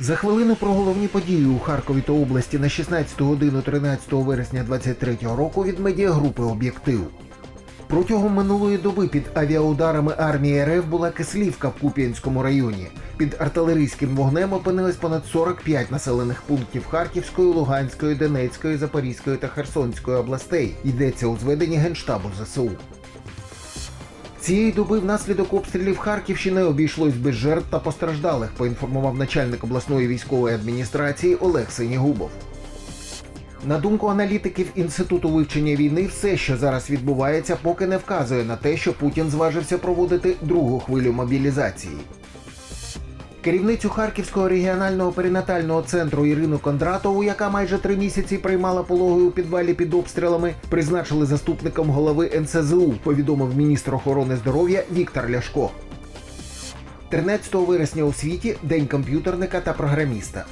За хвилину про головні події у Харкові та області на 16 годину 13 вересня 2023 року від медіагрупи Об'єктив. Протягом минулої доби під авіаударами армії РФ була Кислівка в Куп'янському районі. Під артилерійським вогнем опинились понад 45 населених пунктів Харківської, Луганської, Донецької, Запорізької та Херсонської областей. Йдеться у зведенні Генштабу ЗСУ. Цієї доби внаслідок обстрілів Харківщини обійшлось без жертв та постраждалих, поінформував начальник обласної військової адміністрації Олег Синігубов. На думку аналітиків Інституту вивчення війни, все, що зараз відбувається, поки не вказує на те, що Путін зважився проводити другу хвилю мобілізації. Керівницю Харківського регіонального перинатального центру Ірину Кондратову, яка майже три місяці приймала пологи у підвалі під обстрілами, призначили заступником голови НСЗУ, повідомив міністр охорони здоров'я Віктор Ляшко. 13 вересня у світі День комп'ютерника та програміста.